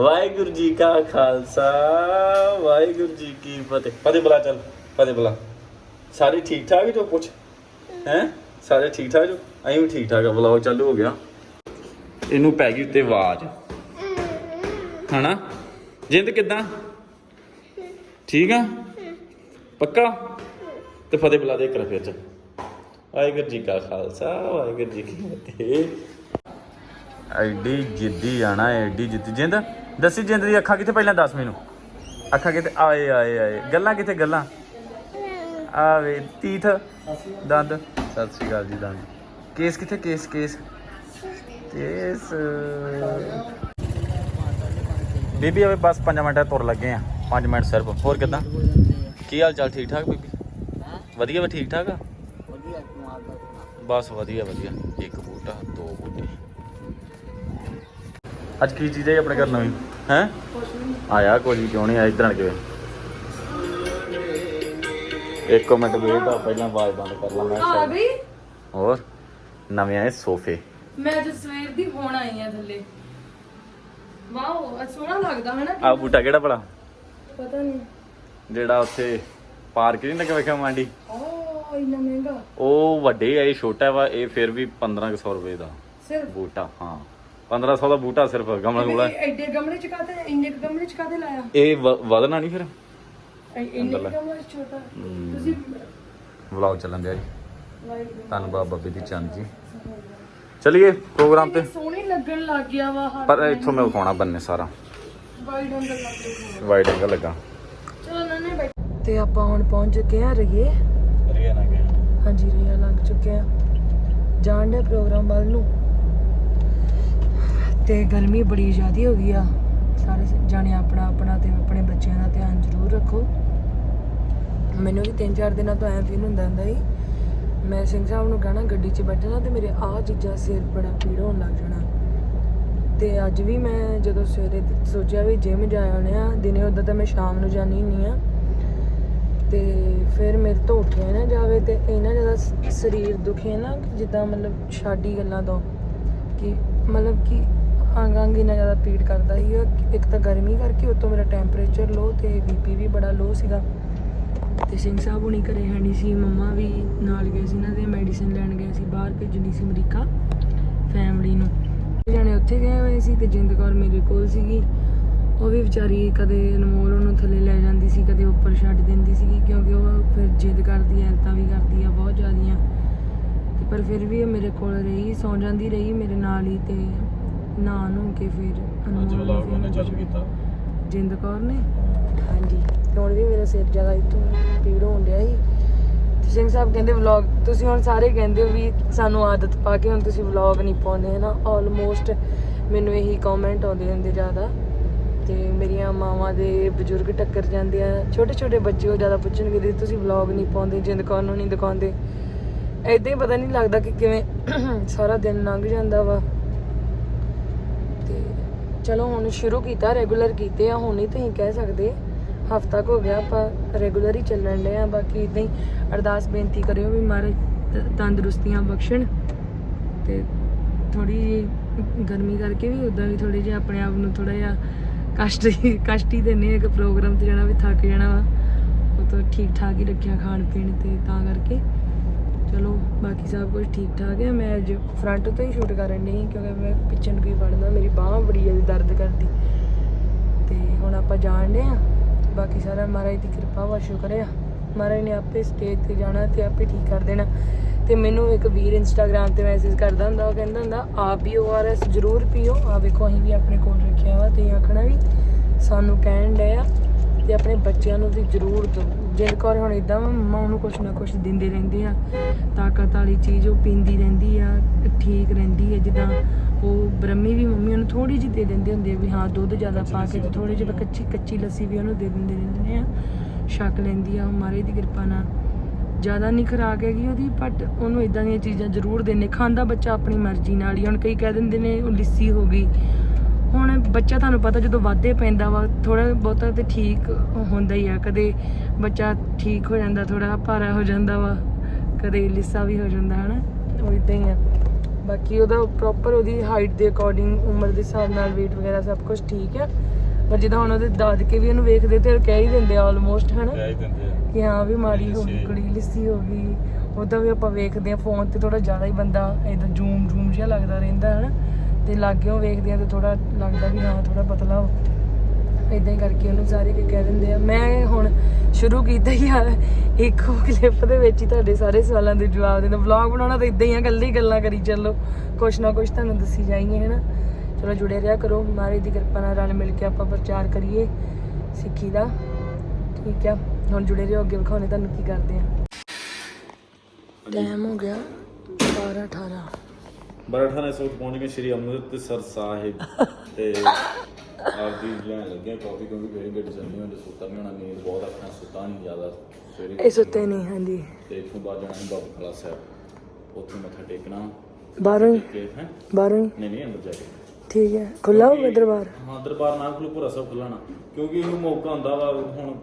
ਵਾਹਿਗੁਰੂ ਜੀ ਕਾ ਖਾਲਸਾ, ਵਾਹਿਗੁਰੂ ਜੀ ਕੀ ਫਤਿਹ। ਫਤਿਹ ਬੁਲਾ ਚੱਲ, ਫਤਿਹ ਬੁਲਾ। ਸਾਰੇ ਠੀਕ ਠਾਕ ਜੋ ਪੁੱਛ ਹੈ? ਸਾਰੇ ਠੀਕ ਠਾਕ ਜੋ? ਅਸੀਂ ਵੀ ਠੀਕ ਠਾਕ ਆ ਬੁਲਾਓ ਚਾਲੂ ਹੋ ਗਿਆ। ਇਹਨੂੰ ਪੈ ਗਈ ਉੱਤੇ ਆਵਾਜ਼। ਹਨਾ? ਜਿੰਦ ਕਿਦਾਂ? ਠੀਕ ਆ? ਪੱਕਾ? ਤੇ ਫਤਿਹ ਬੁਲਾ ਦੇ ਕਰ ਫਿਰ ਚ ਵਾਹਿਗੁਰੂ ਜੀ ਕਾ ਖਾਲਸਾ, ਵਾਹਿਗੁਰੂ ਜੀ ਕੀ ਫਤਿਹ। ਐਡੀ ਜਿੱਦੀ ਆਣਾ, ਐਡੀ ਜਿੱਦੀ ਜਿੰਦ? ਦੱਸੀ ਜਿੰਦ ਦੀ ਅੱਖਾਂ ਕਿੱਥੇ ਪਹਿਲਾਂ ਦੱਸ ਮੈਨੂੰ? ਅੱਖਾਂ ਕਿੱਥੇ? ਆਏ ਆਏ ਆਏ। ਗੱਲਾਂ ਕਿੱਥੇ? ਗੱਲਾਂ? ਆਵੇ, ਤੀਥ, ਦੰਦ। ਸਤਿ ਸ਼੍ਰੀ ਅਕਾਲ ਜੀ, ਦੰਦ। ਕੇਸ ਕਿੱਥੇ? ਕੇਸ ਕੇਸ। ਕੇਸ। ਬੀਬੀ ਆਵੇ ਬਸ 5 ਮਿੰਟ ਤੁਰ ਲੱਗੇ ਆ। 5 ਮਿੰਟ ਸਿਰਫ। ਹੋਰ ਕਿਦਾਂ? ਕੀ ਹਾਲ ਚਾਲ? ਠੀਕ ਠਾਕ ਬੀਬੀ? ਵਧੀਆ ਵਾ, ਠੀਕ ਠਾਕ ਆ? ਬਸ ਵਧੀਆ ਵਧੀਆ। ਇੱਕ ਬੂਟਾ, ਦੋ ਬੂਟੇ। ਅੱਜ ਕੀ ਚੀਜ਼ ਹੈ ਆਪਣੇ ਘਰ ਨਵੀਂ? ਹੈ? ਆਇਆ ਵੀ ਕਿਉਂ ਨਹੀਂ ਆਇਆ? ਇਧਰ ਆਣ ਕੇ ਇੱਕ ਮਿੰਟ ਵੇਟ ਆ ਪਹਿਲਾਂ ਆਵਾਜ਼ ਬੰਦ ਕਰ ਲਾਂ ਮੈਂ ਆ। ਗਈ? ਹੋਰ? ਨਵੇਂ ਆਏ ਸੋਫੇ। ਮੈਂ ਅੱਜ ਸਵੇਰ ਦੀ ਹੋਣ ਆਈ ਆ ਥੱਲੇ। ਵਾਓ ਸੋਹਣਾ ਲੱਗਦਾ ਹੈ ਨਾ ਆ ਬੂਟਾ ਕਿਹੜਾ ਭਲਾ? ਪਤਾ ਨਹੀਂ ਜਿਹੜਾ ਉੱਥੇ ਪਾਰਕ ਨਹੀਂ ਲੱਗਾ ਵੇਖਿਆ ਮਾਂਡੀ? ਓ ਇੰਨਾ ਮਹਿੰਗਾ। ਉਹ ਵੱਡੇ ਆ ਇਹ ਛੋਟਾ ਵਾ ਇਹ ਫਿਰ ਵੀ 1500 ਰੁਪਏ ਦਾ ਸਿਰਫ? ਬੂਟਾ ਹਾਂ। 1500 ਦਾ ਬੂਟਾ ਸਿਰਫ ਗਮਲਾ ਗੁਮਲਾ। ਇਹ ਐਡੇ ਗਮਲੇ ਚ ਕਾਤੇ ਇੰਨੇ ਕੁ ਗਮਲੇ ਚ ਕਾਤੇ ਲਾਇਆ? ਇਹ ਵ- ਵਧਣਾ ਨਹੀਂ ਫਿਰ। ਐ- ਇੰਨੇ ਕੁ ਗਮਲੇ ਚ ਛੋਟਾ। ਤੁਸੀਂ ਵਲੌਗ ਚੱਲਣ ਦਿਆ ਜੀ। ਵਾਹਿਗੁਰੂ ਧੰਨਵਾਦ ਬੱਬੇ ਦੀ ਚੰਦ ਜੀ। ਚਲਿਏ ਪ੍ਰੋਗਰਾਮ ਤੇ। ਸੋਹਣੀ ਲੱਗਣ ਲੱਗ ਗਿਆ ਵਾ ਹੱਥ ਪਰ ਇੱਥੋਂ ਮੈਂ ਵਿਖਾਉਣਾ ਬੰਨੇ ਸਾਰਾ। ਵਾਈਡ ਅੰਦਰ ਲੱਗ ਵਾਈਡ ਐਂਗਲ ਲੱਗਾ। ਚਲੋ ਨੰਨੇ ਬੈਠ ਤੇ ਆਪਾਂ ਹੁਣ ਪਹੁੰਚ ਚੁੱਕੇ ਆ ਰਹੀਏ। ਰੀਆ ਨਾ ਗਿਆ ਹਾਂਜੀ ਰੀਆ ਲੱਗ ਚੁੱਕੇ ਆ ਜਾਣ ਦੇ ਪ੍ਰੋਗਰਾਮ ਵੱਲ ਨੂੰ। ਤੇ ਗਰਮੀ ਬੜੀ ਜ਼ਿਆਦੀ ਹੋ ਗਈ ਆ। ਸਾਰੇ ਜਾਣੇ ਆਪਣਾ ਆਪਣਾ ਤੇ ਆਪਣੇ ਬੱਚਿਆਂ ਦਾ ਧਿਆਨ ਜ਼ਰੂਰ ਰੱਖੋ। ਮੈਨੂੰ ਵੀ 3-4 ਦਿਨਾਂ ਤੋਂ ਐਂ ਫੀਲ ਹੁੰਦਾ ਹੁੰਦਾ ਸੀ, ਮੈਂ ਸਿੰਘ ਸਾਹਿਬ ਨੂੰ ਕਹਣਾ ਗੱਡੀ 'ਚ ਬੈਠਣਾ ਤੇ ਮੇਰੇ ਆਹ ਚੀਜ਼ਾਂ ਸਿਰ ਬੜਾ ਪੀੜ ਹੋਣ ਲੱਗ ਜਾਣਾ। ਤੇ ਅੱਜ ਵੀ ਮੈਂ ਜਦੋਂ ਸਵੇਰੇ ਸੋਚਿਆ ਵੀ ਜਿਮ ਜਾ ਆਉਣੇ ਆ ਦਿਨੇ ਉਦਾਂ ਤਾਂ ਮੈਂ ਸ਼ਾਮ ਨੂੰ ਜਾਣੀ ਹੁੰਦੀ ਆ ਤੇ ਫਿਰ ਮੇਰੇ ਤੋਂ ਉੱਠਿਆ ਨਾ ਜਾਵੇ ਤੇ ਇੰਨਾ ਜ਼ਿਆਦਾ ਸ- ਸਰੀਰ ਦੁਖੇ ਨਾ ਜਿੱਦਾਂ ਮਤਲਬ ਛਾਡੀ ਗੱਲਾਂ ਤੋਂ ਕਿ ਮਤਲਬ ਕਿ ਅੰਗ ਅੰਗ ਇੰਨਾ ਜ਼ਿਆਦਾ ਪੀੜ ਕਰਦਾ ਸੀ ਇੱਕ ਤਾਂ ਗਰਮੀ ਕਰਕੇ ਉਤੋਂ ਮੇਰਾ ਟੈਂਪਰੇਚਰ ਲੋ ਤੇ ਬੀਪੀ ਵੀ ਬੜਾ ਲੋ ਸੀਗਾ। ਤੇ ਸਿੰਘ ਸਾਹਿਬ ਹੁਣੀ ਘਰੇ ਹੈ ਨਹੀਂ ਸੀ, ਮੰਮਾ ਵੀ ਨਾਲ ਗਏ ਸੀ ਇਹਨਾਂ ਦੇ ਮੈਡੀਸਿਨ ਲੈਣ ਗਏ ਸੀ, ਬਾਹਰ ਭੇਜਣੀ ਸੀ ਅਮਰੀਕਾ ਫੈਮਿਲੀ ਨੂੰ। ਜਣੇ ਉੱਥੇ ਗਏ ਹੋਏ ਸੀ ਤੇ ਜਿੰਦ ਕੌਰ ਮੇਰੇ ਕੋਲ ਸੀਗੀ। ਉਹ ਵੀ ਵਿਚਾਰੀ ਕਦੇ ਅਨਮੋਲ ਉਹਨੂੰ ਥੱਲੇ ਲੈ ਜਾਂਦੀ ਸੀ, ਕਦੇ ਉੱਪਰ ਛੱਡ ਦਿੰਦੀ ਸੀਗੀ ਕਿਉਂਕਿ ਉਹ ਫਿਰ ਜਿੱਦ ਕਰਦੀ ਐ ਤਾਂ ਵੀ ਕਰਦੀ ਆ ਬਹੁਤ ਜ਼ਿਆਦੀਆਂ। ਤੇ ਪਰ ਫਿਰ ਵੀ ਉਹ ਮੇਰੇ ਕੋਲ ਰਹੀ, ਸੌ ਜਾਂਦੀ ਰਹੀ ਮੇਰੇ ਨਾਲ ਹੀ ਤੇ ਨਾ ਨੂੰ ਕੇ ਫਿਰ ਕੀਤਾ। ਜਿੰਦ ਕੌਰ ਨੇ। ਹਾਂਜੀ। ਹੁਣ ਵੀ ਮੇਰਾ ਸਿਰ ਜ਼ਿਆਦਾ ਇੱਥੋਂ ਪੀੜ ਹੋਣ ਡਿਆ ਸੀ। ਤੇ ਸਿੰਘ ਸਾਹਿਬ ਕਹਿੰਦੇ ਵਲੌਗ ਤੁਸੀਂ ਹੁਣ ਸਾਰੇ ਕਹਿੰਦੇ ਹੋ ਵੀ ਸਾਨੂੰ ਆਦਤ ਪਾ ਕੇ ਹੁਣ ਤੁਸੀਂ ਵਲੌਗ ਨਹੀਂ ਪਾਉਂਦੇ ਹਨਾ ਆਲਮੋਸਟ ਮੈਨੂੰ ਇਹੀ ਕਮੈਂਟ ਆਉਂਦੇ ਹੁੰਦੇ ਜ਼ਿਆਦਾ। ਤੇ ਮੇਰੀਆਂ ਮਾਵਾਂ ਦੇ ਬਜ਼ੁਰਗ ਟੱਕਰ ਜਾਂਦੇ ਆ। ਛੋਟੇ ਛੋਟੇ ਬੱਚੇ ਉਹ ਜ਼ਿਆਦਾ ਪੁੱਛਣਗੇ ਵੀ ਤੁਸੀਂ ਵਲੌਗ ਨਹੀਂ ਪਾਉਂਦੇ ਜਿੰਦ ਕੌਰ ਨੂੰ ਨਹੀਂ ਦਿਖਾਉਂਦੇ। ਐਦਾਂ ਹੀ ਪਤਾ ਨਹੀਂ ਲੱਗਦਾ ਕਿ ਕਿਵੇਂ ਸਾਰਾ ਦਿਨ ਲੰਘ ਜਾਂਦਾ ਵਾ। ਚਲੋ ਹੁਣ ਸ਼ੁਰੂ ਕੀਤਾ ਰੈਗੂਲਰ ਕੀਤੇ ਆ, ਹੁਣ ਹੀ ਤੁਸੀਂ ਕਹਿ ਸਕਦੇ। ਹਫਤਾ ਕੁ ਹੋ ਗਿਆ, ਆਪਾਂ ਰੈਗੂਲਰ ਹੀ ਚੱਲਣ ਡਏ ਆ। ਬਾਕੀ ਇਦਾਂ ਹੀ ਅਰਦਾਸ ਬੇਨਤੀ ਕਰਿਓ ਵੀ ਮਹਾਰਾਜ ਤ- ਤੰਦਰੁਸਤੀਆਂ ਬਖਸ਼ਣ ਤੇ ਥੋੜੀ ਗਰਮੀ ਕਰਕੇ ਵੀ ਉਦਾਂ ਵੀ ਥੋੜੇ ਜਿਹਾ ਆਪਣੇ ਆਪ ਨੂੰ ਥੋੜਾ ਜਿਹਾ ਕਸ਼ਟ ਹੀ ਕਸ਼ਟ ਹੀ ਦਿੰਨੇ ਆ ਇੱਕ ਪ੍ਰੋਗਰਾਮ ਤੇ ਜਾਣਾ ਵੀ ਥੱਕ ਜਾਣਾ ਵਾ, ਉਹ ਤਾਂ ਠੀਕ ਠਾਕ ਹੀ ਰੱਖਿਆ ਖਾਣ ਪੀਣ ਤੇ ਤਾਂ ਕਰਕੇ। ਚਲੋ, ਬਾਕੀ ਸਭ ਕੁਝ ਠੀਕ ਠਾਕ ਹੈ। ਮੈਂ ਅੱਜ ਫਰੰਟ ਤੋਂ ਹੀ ਸ਼ੂਟ ਕਰਨ ਡਈ ਕਿਉਂਕਿ ਮੈਂ ਪਿੱਛੇ ਨੂੰ ਕੀ ਫੜਨਾ ਮੇਰੀ ਬਾਹ ਬੜੀ ਜ਼ਿਆਦਾ ਦਰਦ ਕਰਦੀ। ਤੇ ਹੁਣ ਆਪਾਂ ਜਾਣਦੇ ਆ ਬਾਕੀ ਸਾਰਾ ਮਹਾਰਾਜ ਦੀ ਕਿਰਪਾ ਵਾ, ਸ਼ੁਕਰ ਆ। ਮਹਾਰਾਜ ਨੇ ਆਪੇ ਸਟੇਜ ਤੇ ਜਾਣਾ ਤੇ ਆਪੇ ਠੀਕ ਕਰ ਦੇਣਾ। ਤੇ ਮੈਨੂੰ ਇੱਕ ਵੀਰ ਇੰਸਟਾਗ੍ਰam ਤੇ ਮੈਸੇਜ ਕਰਦਾ ਹੁੰਦਾ, ਉਹ ਕਹਿੰਦਾ ਹੁੰਦਾ, ਆਪ ਵੀ ਓਆਰਐਸ ਜ਼ਰੂਰ ਪੀਓ। ਆ ਵੇਖੋ, ਅਸੀਂ ਵੀ ਆਪਣੇ ਕੋਲ ਰੱਖਿਆ ਵਾ ਤੇ ਆਖਣਾ ਵੀ ਸਾਨੂੰ ਕਹਿਣ ਡਿਆ ਆ ਤੇ ਆਪਣੇ ਬੱਚਿਆਂ ਨੂੰ ਵੀ ਜ਼ਰੂਰ ਦਿਓ ਜਿੰਦ ਕੌਰ ਹੁਣ ਇਦਾਂ ਮੰਮਾ ਉਹਨੂੰ ਕੁਛ ਨਾ ਕੁਛ ਦਿੰਦੇ ਰਹਿੰਦੇ ਆ। ਤਾਕਤ ਵਾਲੀ ਚੀਜ਼ ਉਹ ਪੀਂਦੀ ਰਹਿੰਦੀ ਆ ਠੀਕ ਰਹਿੰਦੀ ਹੈ ਜਿੱਦਾਂ ਉਹ ਬ੍ਰਹਮੀ ਵੀ ਮੰਮੀ ਉਹਨੂੰ ਥੋੜੀ ਜਿਹੀ ਦੇ ਦਿੰਦੇ ਹੁੰਦੇ ਆ ਵੀ ਹਾਂ ਦੁੱਧ ਜ਼ਿਆਦਾ ਪਾ ਕੇ ਤੇ ਥੋੜੀ ਜਿਹੀ ਕੱਚੀ ਕੱਚੀ ਲੱਸੀ ਵੀ ਉਹਨੂੰ ਦੇ ਦਿੰਦੇ ਰਹਿੰਦੇ ਆ। ਛਕ ਲੈਂਦੀ ਆ ਉਹ ਮਹਾਰਾਜ ਦੀ ਕਿਰਪਾ ਨਾਲ। ਜ਼ਿਆਦਾ ਨਹੀਂ ਖਰਾਕ ਹੈਗੀ ਉਹਦੀ ਬਟ ਉਹਨੂੰ ਇਦਾਂ ਦੀਆਂ ਚੀਜ਼ਾਂ ਜ਼ਰੂਰ ਦੇਣੇ ਖਾਂਦਾ ਬੱਚਾ ਆਪਣੀ ਮਰਜ਼ੀ ਨਾਲ ਹੀ ਹੁਣ ਕਈ ਕਹਿ ਦਿੰਦੇ ਨੇ ਉਹ ਲਿੱਸੀ ਹੋ ਗਈ। ਹੁਣ ਬੱਚਾ ਤੁਹਾਨੂੰ ਪਤਾ ਜਦੋਂ ਵਾਧੇ ਪੈਂਦਾ ਵਾ ਥੋੜਾ ਬਹੁਤਾ ਤੇ ਠੀਕ ਹੁੰਦਾ ਹੀ ਆ। ਕਦੇ ਬੱਚਾ ਠੀਕ ਹੋ ਜਾਂਦਾ ਥੋੜਾ ਭਾਰਾ ਹੋ ਜਾਂਦਾ ਵਾ ਕਦੇ ਲਿੱਸਾ ਵੀ ਹੋ ਜਾਂਦਾ ਹਨਾ? ਉਹ ਇਦਾਂ ਹੀ ਆ। ਬਾਕੀ ਉਹਦਾ ਪ੍ਰੋਪਰ ਉਹਦੀ ਹਾਈਟ ਦੇ ਅਕੋਰਡਿੰਗ ਉਮਰ ਦੇ ਹਿਸਾਬ ਨਾਲ weight ਵਗੈਰਾ ਸਭ ਕੁਝ ਠੀਕ ਆ। ਪਰ ਜਿੱਦਾਂ ਹੁਣ ਉਹਦੇ ਦਾਦਕੇ ਵੀ ਉਹਨੂੰ ਵੇਖਦੇ ਤੇ ਕਹਿ ਹੀ ਦਿੰਦੇ ਆ ਆਲਮੋਸਟ ਹਨਾ? ਕਹਿ ਹੀ ਦਿੰਦੇ ਆ। ਕਿ ਹਾਂ ਵੀ ਮਾੜੀ ਹੋ ਗਈ। ਕੁੜੀ ਲਿੱਸੀ ਹੋ ਗਈ। ਉਹਦਾ ਵੀ ਆਪਾਂ ਵੇਖਦੇ ਆ ਫੋਨ ਤੇ ਥੋੜਾ ਜ਼ਿਆਦਾ ਹੀ ਬੰਦਾ ਇਦਾਂ ਜ਼ੂਮ ਜ਼ੂਮ ਜਿਹਾ ਲੱਗਦਾ ਰਹਿੰਦਾ ਹਨਾ? ਤੇ ਲਾਗਿਓਂ ਵੇਖਦੇ ਆ ਤੇ ਥੋੜਾ ਲੱਗਦਾ ਵੀ ਹਾਂ ਥੋੜਾ ਪਤਲਾ ਇਦਾਂ ਹੀ ਕਰਕੇ ਉਹਨੂੰ ਸਾਰੇ ਕੇ ਕਹਿ ਦਿੰਦੇ ਆ। ਮੈਂ ਹੁਣ ਸ਼ੁਰੂ ਕੀਤਾ ਹੀ ਆ, ਇੱਕੋ ਕਲਿੱਪ ਦੇ ਵਿੱਚ ਹੀ ਤੁਹਾਡੇ ਸਾਰੇ ਸਵਾਲਾਂ ਦੇ ਜਵਾਬ ਦੇਣਾ ਵਲੌਗ ਬਣਾਉਣਾ ਤਾਂ ਇਦਾਂ ਹੀ ਆ ਗੱਲਾਂ ਗੱਲਾਂ ਕਰੀ ਚੱਲੋ। ਕੁਛ ਨਾ ਕੁਛ ਤੁਹਾਨੂੰ ਦੱਸੀ ਜਾਈਏ ਹਨਾ? ਚਲੋ ਜੁੜੇ ਰਿਹਾ ਕਰੋ। ਮਹਾਰਾਜ ਦੀ ਕਿਰਪਾ ਨਾਲ ਰਲ ਮਿਲ ਕੇ ਆਪਾਂ ਪ੍ਰਚਾਰ ਕਰੀਏ ਸਿੱਖੀ ਦਾ। ਠੀਕ ਆ। ਹੁਣ ਜੁੜੇ ਰਹੋ, ਅੱਗੇ ਵਿਖਾਉਣੇ ਤੁਹਾਨੂੰ ਕੀ ਕਰਦੇ ਆ। ਟਾਈਮ ਹੋ ਗਿਆ 12 18 ਬਰਾਠਾ ਨੇ ਸੋਚ ਪਹੁੰਚ ਗਏ ਸ਼੍ਰੀ ਅੰਮ੍ਰਿਤਸਰ ਸਾਹਿਬ ਤੇ ਆਪਦੀ ਲੈਣ ਲੱਗੇ ਕਾਫੀ ਕਿਉਂਕਿ ਫੇਰ ਗੱਡੀ ਚੱਲਣੀ ਹੁੰਦੀ ਸੁੱਤਾ ਨਹੀਂ ਹੋਣਾ ਨੀਂਦ ਬਹੁਤ ਅੱਖਾਂ ਸੁੱਤਾ ਨਹੀਂ ਜ਼ਿਆਦਾ ਸਵੇਰੇ ਇਹ ਸੁੱਤੇ ਨਹੀਂ ਹਾਂਜੀ। ਤੇ ਇੱਥੋਂ ਬਾਅਦ ਜਾਣਾ ਬਾਬਾ ਖਲਾ ਸਾਹਿਬ। ਉੱਥੇ ਮੱਥਾ ਟੇਕਣਾ। ਬਾਹਰੋਂ ਹੀ? ਬਾਹਰੋਂ ਨਹੀਂ ਨਹੀਂ ਅੰਦਰ ਜਾ ਕੇ। ਠੀਕ ਹੈ। ਖੁੱਲਾ ਹੋਊਗਾ ਦਰਬਾਰ? ਹਾਂ ਦਰਬਾਰ ਨਾ ਖੁੱਲੂ ਪੂਰਾ ਸਭ ਖੁੱਲਣਾ ਕਿਉਂਕਿ ਇਹ ਮੌਕਾ ਹੁੰਦਾ ਵਾ ਹੁਣ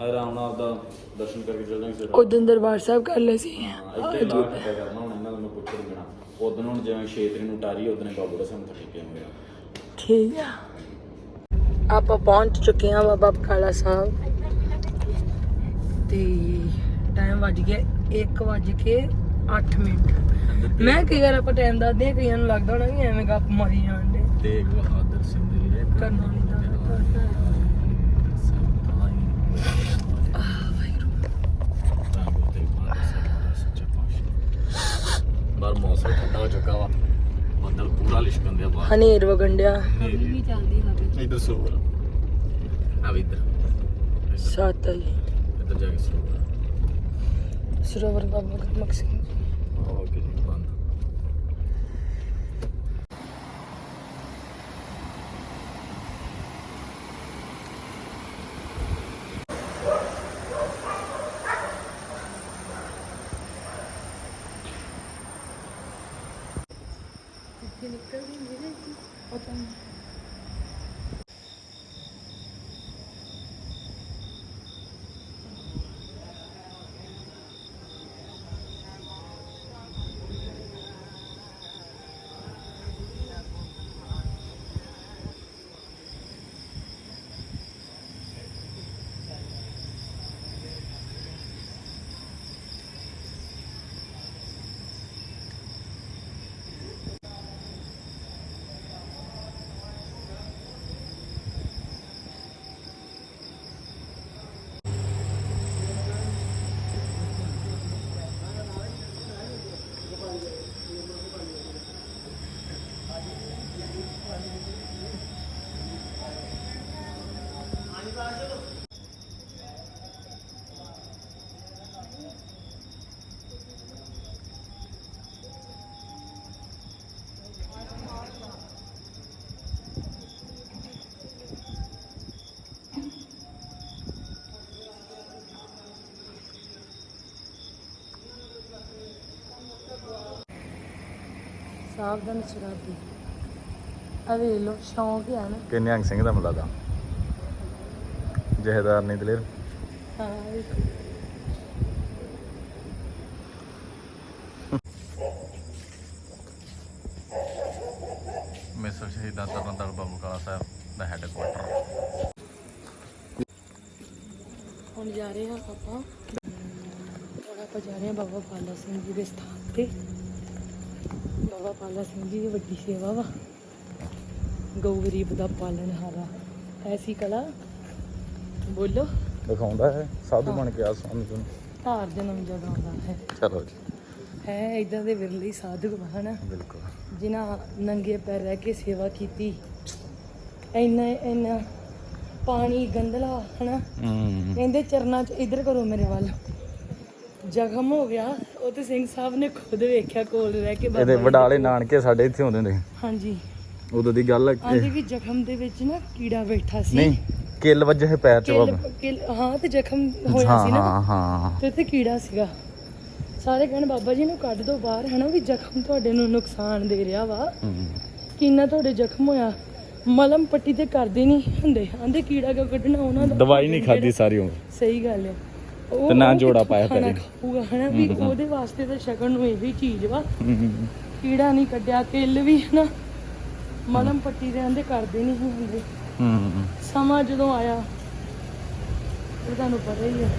ਆਰਾਮ ਨਾਲ ਆਪਦਾ ਦਰਸ਼ਨ ਕਰਕੇ ਚੱਲ ਜਾਵਾਂਗੇ ਸਿਰ ਉਦੋਂ ਦਰਬਾਰ ਸਾਹਿਬ ਕਰ ਲਿਆ ਸੀ। ਹਾਂ ਇੱਥੇ ਲਾ ਕੇ ਕਰਨਾ ਹੁਣ ਇਹਨਾਂ ਦਾ ਮੈਂ ਪੁੱਛ ਲੈਣਾ ਉਦੋਂ ਹੁਣ ਜਿਵੇਂ ਛੇਤਰੀ ਨੂੰ ਟਾਰੀ ਉਦੋਂ ਬਾਬੂ ਦਾ ਸੰਤ ਟੇਕਿਆ ਹੋਇਆ। ਠੀਕ ਆ। ਆਪਾਂ ਪਹੁੰਚ ਚੁੱਕੇ ਹਾਂ ਬਾਬਾ ਬਕਾਲਾ ਸਾਹਿਬ। ਤੇ ਟਾਈਮ ਵੱਜ ਗਿਆ 1 ਵੱਜ ਕੇ 8 ਮਿੰਟ। ਮੈਂ ਕਈ ਵਾਰ ਆਪਾਂ ਟਾਈਮ ਦੱਸਦੇ ਆ ਕਈਆਂ ਨੂੰ ਲੱਗਦਾ ਹੋਣਾ ਵੀ ਐਵੇਂ ਗੱਪ ਮਾਰੀ ਜਾਂਦੇ। ਤੇਗ ਬਹਾਦਰ ਸਿੰਘ ਦੀ ਹੈ ਕਰਨਾ ਨਹੀਂ ਬਾਰ ਮੌਸਮ ਠੰਡਾ ਹੋ ਚੁੱਕਾ ਵਾ। ਬੱਦਲ ਪੂਰਾ ਲਿਸ਼ਕਣ ਦਿਆ ਬਾਹਰ। ਹਨੇਰ ਵਗੰਡਿਆ। ਵੀ ਚੱਲਦੀ ਹਵੇ। ਇਧਰ ਸਰੋਵਰ ਆ ਵੀ ਇੱਧਰ। ਸੱਤ ਜੀ। ਇੱਧਰ ਜਾ ਕੇ ਸਰੋਵਰ ਸਰੋਵਰ ਬਾਬਾ ਗੁਰਮੁਖ ਸਿੰਘ ਜੀ। ਆ ਕੇ ਬੰਦ ਸਾਵਧਾਨ ਸ਼ਰਾਬੀ ਆ ਵੇਖ ਲੋ ਸ਼ੌਂਕ ਹੈ ਨਾ। ਕਿ ਨਿਹੰਗ ਸਿੰਘ ਦਾ ਮਿਲਦਾ ਜਹੇਦਾਰ ਨਹੀਂ ਦਲੇਰ। ਹਾਂ ਮਿਸਰ ਸ਼ਹੀਦਾਂ ਤਰਨਤਾਰਨ ਬਾਬੂ ਕਾਲਾ ਸਾਹਿਬ ਦਾ ਹੈੱਡਕੁਆਟਰ ਹੁਣ ਜਾ ਰਹੇ ਹਾਂ ਆਪਾਂ। ਆਪਾਂ ਜਾ ਰਹੇ ਹਾਂ ਬਾਬਾ ਪਾਲਾ ਸਿੰਘ ਜੀ ਦੇ ਸਥਾਨ ਤੇ। ਬਾਬਾ ਪਾਲਾ ਸਿੰਘ ਜੀ ਦੀ ਵੱਡੀ ਸੇਵਾ ਵਾ। ਗਊ ਗਰੀਬ ਦਾ ਪਾਲਣ ਹਾਰਾ। ਐਸੀ ਕਲਾ ਬੋਲੋ। ਦਿਖਾਉਂਦਾ ਹੈ ਸਾਧੂ ਬਣ ਕੇ ਆ ਸਾਨੂੰ ਤੁਹਾਨੂੰ ਧਾਰ ਜਨਮ ਜਦ ਆਉਂਦਾ ਹੈ। ਚਲੋ ਜੀ। ਹੈ ਇਦਾਂ ਦੇ ਵਿਰਲੇ ਸਾਧੂ ਹਨ? ਬਿਲਕੁਲ। ਜਿਨ੍ਹਾਂ ਨੰਗੇ ਪੈਰ ਰਹਿ ਕੇ ਸੇਵਾ ਕੀਤੀ। ਇੰਨਾ ਇੰਨਾ ਪਾਣੀ ਗੰਦਲਾ ਹਨਾ? ਹੂੰ। ਕਹਿੰਦੇ ਚਰਨਾਂ 'ਚ ਇਧਰ ਕਰੋ ਮੇਰੇ ਵੱਲ। ਜ਼ਖਮ ਹੋ ਗਿਆ। ਉਹ ਤੇ ਸਿੰਘ ਸਾਹਿਬ ਨੇ ਖੁਦ ਵੇਖਿਆ ਕੋਲ ਰਹਿ ਕੇ ਬਾਬਾ ਇਹਦੇ ਜੀ। ਵਡਾਲੇ ਨਾਨਕੇ ਸਾਡੇ ਇੱਥੇ ਹੁੰਦੇ। ਨੇ ਹਾਂਜੀ। ਉਦੋਂ ਦੀ ਗੱਲ ਹੈ ਆਂਦੇ ਕਿ ਕਿ ਜ਼ਖਮ ਦੇ ਵਿੱਚ ਨਾ ਕੀੜਾ ਬੈਠਾ ਸੀ। ਨਹੀਂ ਕਿੱਲ ਵੱਜੇ ਪੈਰ ਚ ਕਿੱਲ- ਬਾਬਾ। ਕਿੱਲ- ਹਾਂ ਤੇ ਜ਼ਖਮ ਹੋਇਆ ਹਾਂ ਸੀ ਨਾ। ਹਾਂ ਹਾਂ। ਤੇ ਉੱਥੇ ਕੀੜਾ ਸੀਗਾ। ਸਾਰੇ ਕਹਿਣ ਬਾਬਾ ਜੀ ਨੂੰ ਕੱਢ ਦੋ ਬਾਹਰ ਹਨਾ ਵੀ ਜ਼ਖਮ ਤੁਹਾਡੇ ਨੂੰ ਨੁਕਸਾਨ ਦੇ ਰਿਹਾ ਵਾ। ਹੂੰ। ਕਿੰਨਾ ਤੁਹਾਡੇ ਜ਼ਖਮ ਹੋਇਆ? ਮਲਮ ਪੱਟੀ ਤੇ ਕਰਦੇ ਨਹੀਂ ਹੁੰਦੇ। ਆਂਦੇ ਕੀੜਾ ਕਿਉਂ ਕੱਢਣਾ ਉਹਨਾਂ ਦਾ ਦਵਾਈ ਨਹੀਂ ਖਾਦੀ ਸਾਰੀ ਉਮਰ। ਸਹੀ ਗੱਲ ਹੈ। ਤੇ ਨਾ ਜੋੜਾ ਪਾਇਆ ਕਦੇ। ਖਾਊਗਾ ਹਨਾ? ਵੀ ਉਹਦੇ ਵਾਸਤੇ ਤਾਂ ਸ਼ਕਨ ਨੂੰ ਇਹੀ ਚੀਜ਼ ਵਾ। ਕੀੜਾ ਨਹੀਂ ਕੱਢਿਆ ਕਿੱਲ ਵੀ ਹਨਾ? ਮਲਮ ਪੱਟੀ ਦੇ ਆਂਦੇ ਕਰਦੇ ਨਹੀਂ ਹੁੰਦੇ। ਹੂੰ ਸਮਾਂ ਜਦੋਂ ਆਇਆ ਉਹ ਤੁਹਾਨੂੰ ਪਤਾ ਹੀ ਹੈ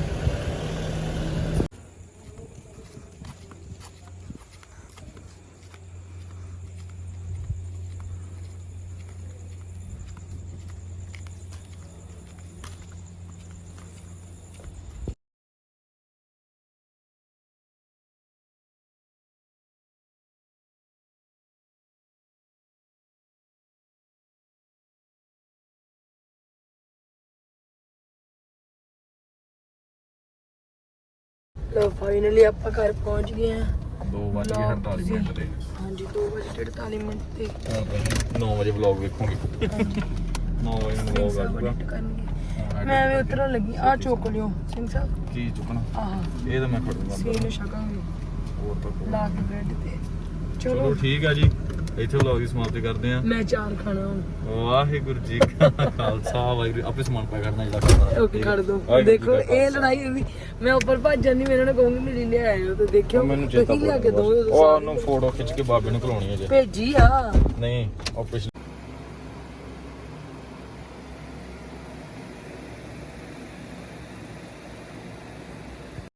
ਲੋ ਫਾਈਨਲੀ ਆਪਾਂ ਘਰ ਪਹੁੰਚ ਗਏ ਹਾਂ। 2 ਵਜੇ Vlog 48 ਤੁਸੀਂ- ਮਿੰਟ ਦੇ। ਹਾਂਜੀ 2 ਵਜੇ 48 ਮਿੰਟ ਤੇ 9 ਵਜੇ ਵਲੌਗ ਵੇਖੂਗੀ। 9 ਵਜੇ ਨੂੰ ਵਲੌਗ ਆਜੂਗਾ ਮੈਂ ਐਵੇਂ ਉਤਰਨ ਲੱਗੀ ਆ ਚੁੱਕ ਲਿਓ ਸਿੰਘ ਸਾਹਿਬ ਕੀ ਚੁੱਕਣਾ? ਆਹ। ਇਹ ਤਾਂ ਮੈਂ ਖੜੂਗਾ ਸੀ ਨੂੰ ਛਕਾਂਗੇ ਹੋਰ ਤਾਂ ਕੋਈ- ਲਾ ਕੇ ਬ੍ਰੈਡ ਤੇ। ਚਲੋ। ਠੀਕ ਆ ਜੀ। ਇੱਥੇ ਵਲੌਗ ਦੀ ਸਮਾਪਤੀ ਕਰਦੇ ਆ ਮੈਂ ਚਾਰ ਖਾਣਾ ਹੁਣ। ਵਾਹਿਗੁਰੂ ਜੀ ਕਾ ਖਾਲਸਾ ਵਾਹਿਗੁਰੂ ਆਪੇ ਸਮਾਨ ਪਾ ਕਰਨਾ ਜਿਹੜਾ ਕਰਨਾ ਓਕੇ ਕਰ ਦੋ। ਦੇਖੋ ਇਹ। ਲੜਾਈ ਹੁੰਦੀ ਮੈਂ ਉੱਪਰ ਭੱਜ ਜਾਂਦੀ ਮੇਰੇ ਨਾਲ ਕਹੂੰਗੀ ਮੇਰੀ ਲੈ ਆਇਓ ਤੇ ਦੇਖਿਓ। ਮੈਨੂੰ ਚੇਤਾ ਭੁੱਲ ਦੋ ਗਿਆ ਉਹ ਉਹਨੂੰ ਫੋਟੋ ਖਿੱਚ ਕੇ ਬਾਬੇ ਨੂੰ ਖਲਾਉਣੀ ਹੈ ਜੇ। ਭੇਜੀ ਆ। ਨਹੀਂ ਉਹ ਪਿਛਲੇ